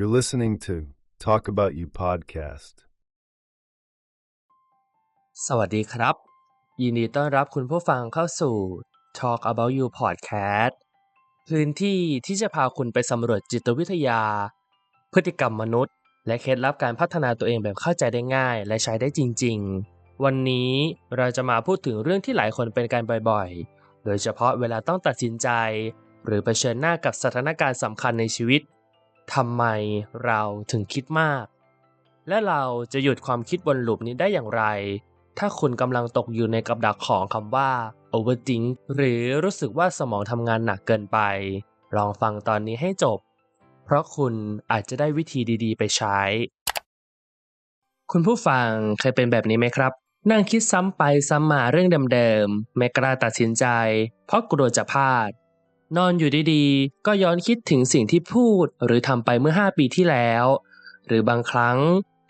You're listening to Talk About You podcast. สวัสดีครับ ยินดีต้อนรับคุณผู้ฟังเข้าสู่ Talk About You podcast พื้นที่ที่จะพาคุณไปสำรวจจิตวิทยา พฤติกรรมมนุษย์ และเคล็ดลับการพัฒนาตัวเองแบบเข้าใจได้ง่าย และใช้ได้จริง ๆ วันนี้เราจะมาพูดถึงเรื่องที่หลายคนเป็นกันบ่อยๆ โดยเฉพาะเวลาต้องตัดสินใจ หรือเผชิญหน้ากับสถานการณ์สำคัญในชีวิต ทำไมเราถึงคิดมาก และเราจะหยุดความคิดวนลูปนี้ได้อย่างไร ถ้าคุณกำลังตกอยู่ในกับดักของคำว่า overthink หรือรู้สึกว่าสมองทำงานหนักเกินไป ลองฟังตอนนี้ให้จบ เพราะคุณอาจจะได้วิธีดีๆ ไปใช้ คุณผู้ฟังเคยเป็นแบบนี้ไหมครับ นั่งคิดซ้ำไปซ้ำมาเรื่องเดิมๆไม่กล้าตัดสินใจ เพราะกลัวจะพลาด นอนอยู่ดีๆ ก็ย้อนคิดถึงสิ่งที่พูดหรือทำไปเมื่อ 5 ปีที่แล้ว หรือบางครั้ง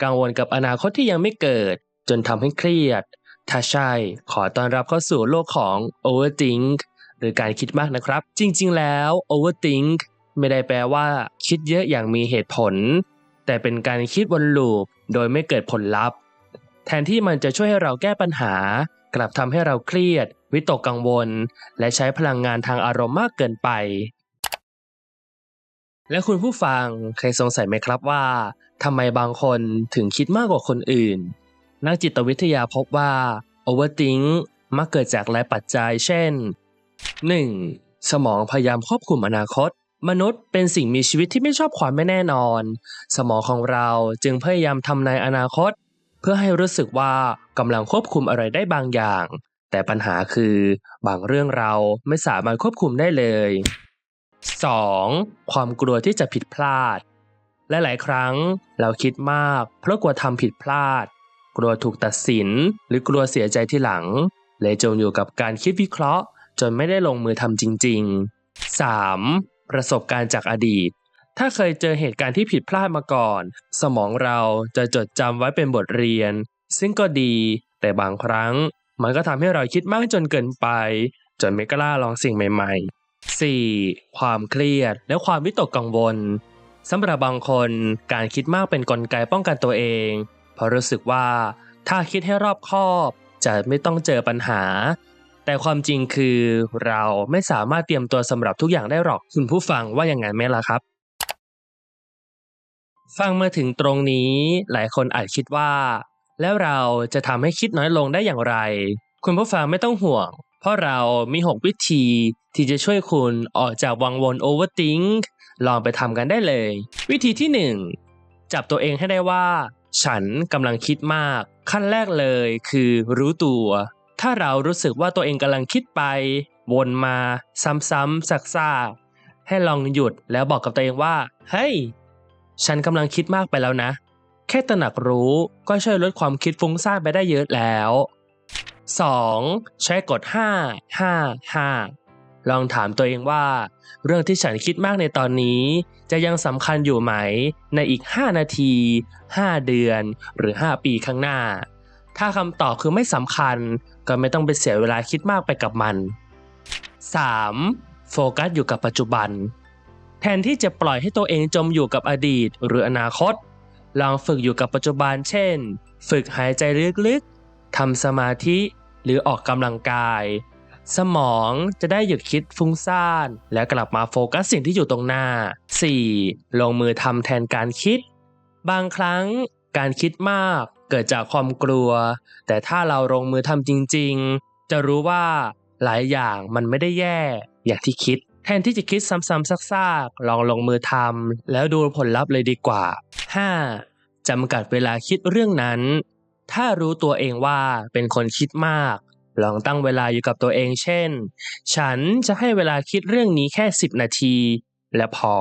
กังวลกับอนาคตที่ยังไม่เกิด จนทำให้เครียด ถ้าใช่ขอต้อนรับเข้าสู่โลกของ overthink หรือการคิดมากนะครับ จริงๆ แล้ว overthink ไม่ได้แปลว่า คิดเยอะอย่างมีเหตุผล แต่เป็นการคิดวนลูปโดยไม่เกิดผลลัพธ์ แทนที่มันจะช่วยให้เราแก้ปัญหา กลับทำให้เราเครียด วิตกกังวล และใช้พลังงานทางอารมณ์มากเกินไป และคุณผู้ฟังเคยสงสัยไหมครับว่าทำไมบางคนถึงคิดมากกว่าคนอื่น นักจิตวิทยาพบว่า overthink มักเกิดจากหลายปัจจัย เช่น 1. สมองพยายามควบคุมอนาคต มนุษย์เป็นสิ่งมีชีวิตที่ไม่ชอบความไม่แน่นอน สมองของเราจึงพยายามทำนายอนาคต เพื่อให้รู้สึกว่ากำลังควบคุมอะไรได้บางอย่าง แต่ปัญหาคือบางเรื่องเราไม่สามารถควบคุมได้เลย 2. ความกลัวที่จะผิดพลาด และหลายครั้งเราคิดมากเพราะกลัวทำผิดพลาด กลัวถูกตัดสิน หรือกลัวเสียใจที่หลัง เลยจมอยู่กับการคิดวิเคราะห์ จนไม่ได้ลงมือทำจริง ๆ 3. ประสบการณ์จากอดีต ถ้าเคยเจอเหตุการณ์ที่ผิดพลาดมาก่อน สมองเราจะจดจำไว้เป็นบทเรียน ซึ่งก็ดี แต่บางครั้ง มันก็ทำให้เราคิดมากจนเกินไป จนไม่กล้าลองสิ่งใหม่ ๆ 4. ความเครียดและความวิตกกังวลสำหรับบางคนการคิดมากเป็นนกลไกป้องกันตัวเอง เพราะรู้สึกว่าถ้าคิดให้รอบคอบจะไม่ต้องเจอปัญหา แต่ความจริงคือเราไม่สามารถเตรียมตัวสำหรับทุกอย่างได้หรอกคุณผู้ฟังว่าอย่างนั้นไหมล่ะครับ ฟังมาถึงตรงนี้หลายคนอาจคิดว่า แล้วเราจะทำให้คิดน้อยลงได้อย่างไร คุณผู้ฟังไม่ต้องห่วง เพราะเรามี 6 วิธีที่จะช่วยคุณออกจากวังวน overthink ลองไปทำกันได้เลย วิธีที่ 1 จับตัวเองให้ได้ว่า ฉันกำลังคิดมาก ขั้นแรกเลยคือรู้ตัว ถ้าเรารู้สึกว่าตัวเองกำลังคิดไป วนมาซ้ำๆซักๆให้ลองหยุดแล้วบอกกับตัวเองว่า เฮ้ย ฉันกำลังคิดมากไปแล้วนะ แค่ตระหนักรู้ก็ช่วยลดความคิดฟุ้งซ่านไปได้เยอะแล้ว 2. ใช้กฎ 5 5 5 ลองถามตัวเองว่า เรื่องที่ฉันคิดมากในตอนนี้ จะยังสำคัญอยู่ไหม ในอีก 5 นาที 5 เดือน หรือ 5 ปีข้างหน้า ถ้าคำตอบคือไม่สำคัญ ก็ไม่ต้องไปเสียเวลาคิดมากไปกับมัน 3. โฟกัสอยู่กับปัจจุบัน แทนที่จะปล่อยให้ตัวเองจมอยู่กับอดีต หรืออนาคต ลองฝึกอยู่กับปัจจุบันเช่น ฝึกหายใจลึกๆทำสมาธิหรือออกกำลังกาย สมองจะได้หยุดคิดฟุ้งซ่าน และกลับมาโฟกัสสิ่งที่อยู่ตรงหน้า 4. ลงมือทำแทนการคิด บางครั้งการคิดมากเกิดจากความกลัว แต่ถ้าเราลงมือทำจริงๆ จะรู้ว่าหลายอย่างมันไม่ได้แย่ อย่างที่คิด แทนที่จะคิดซ้ำๆซากๆลองลงมือทำแล้วดูผลลัพธ์เลยดีกว่า 5. จำกัดเวลาคิดเรื่องนั้น ถ้ารู้ตัวเองว่าเป็นคนคิดมาก ลองตั้งเวลาอยู่กับตัวเอง เช่น ฉันจะให้เวลาคิดเรื่องนี้แค่ 10 นาที และพอ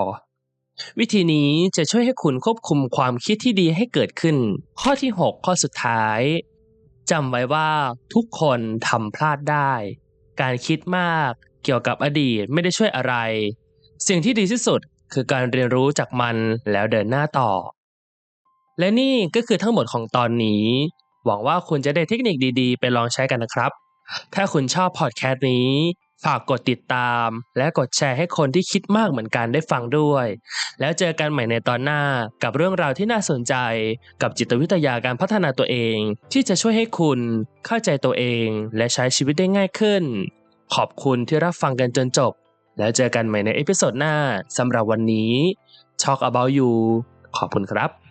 วิธีนี้จะช่วยให้คุณควบคุมความคิดที่ดีให้เกิดขึ้น ข้อที่ 6 ข้อสุดท้ายจำไว้ว่าทุกคนทำพลาดได้ การคิดมากเกี่ยวกับอดีตไม่ได้ช่วยอะไร สิ่งที่ดีที่สุดคือการเรียนรู้จากมันแล้วเดินหน้าต่อ และนี่ก็คือทั้งหมดของตอนนี้ หวังว่าคุณจะได้เทคนิคดีๆ ไปลองใช้กันนะครับ ถ้าคุณชอบพอดแคสต์นี้ ฝากกดติดตาม และกดแชร์ให้คนที่คิดมากเหมือนกันได้ฟังด้วย แล้วเจอกันใหม่ในตอนหน้ากับเรื่องราวที่น่าสนใจ กับจิตวิทยาการพัฒนาตัวเอง ที่จะช่วยให้คุณเข้าใจตัวเอง และใช้ชีวิตได้ง่ายขึ้น ขอบคุณที่รับฟังกันจนจบ แล้วเจอกันใหม่ในเอพิโซดหน้าสำหรับวันนี้ Talk about you ขอบคุณครับ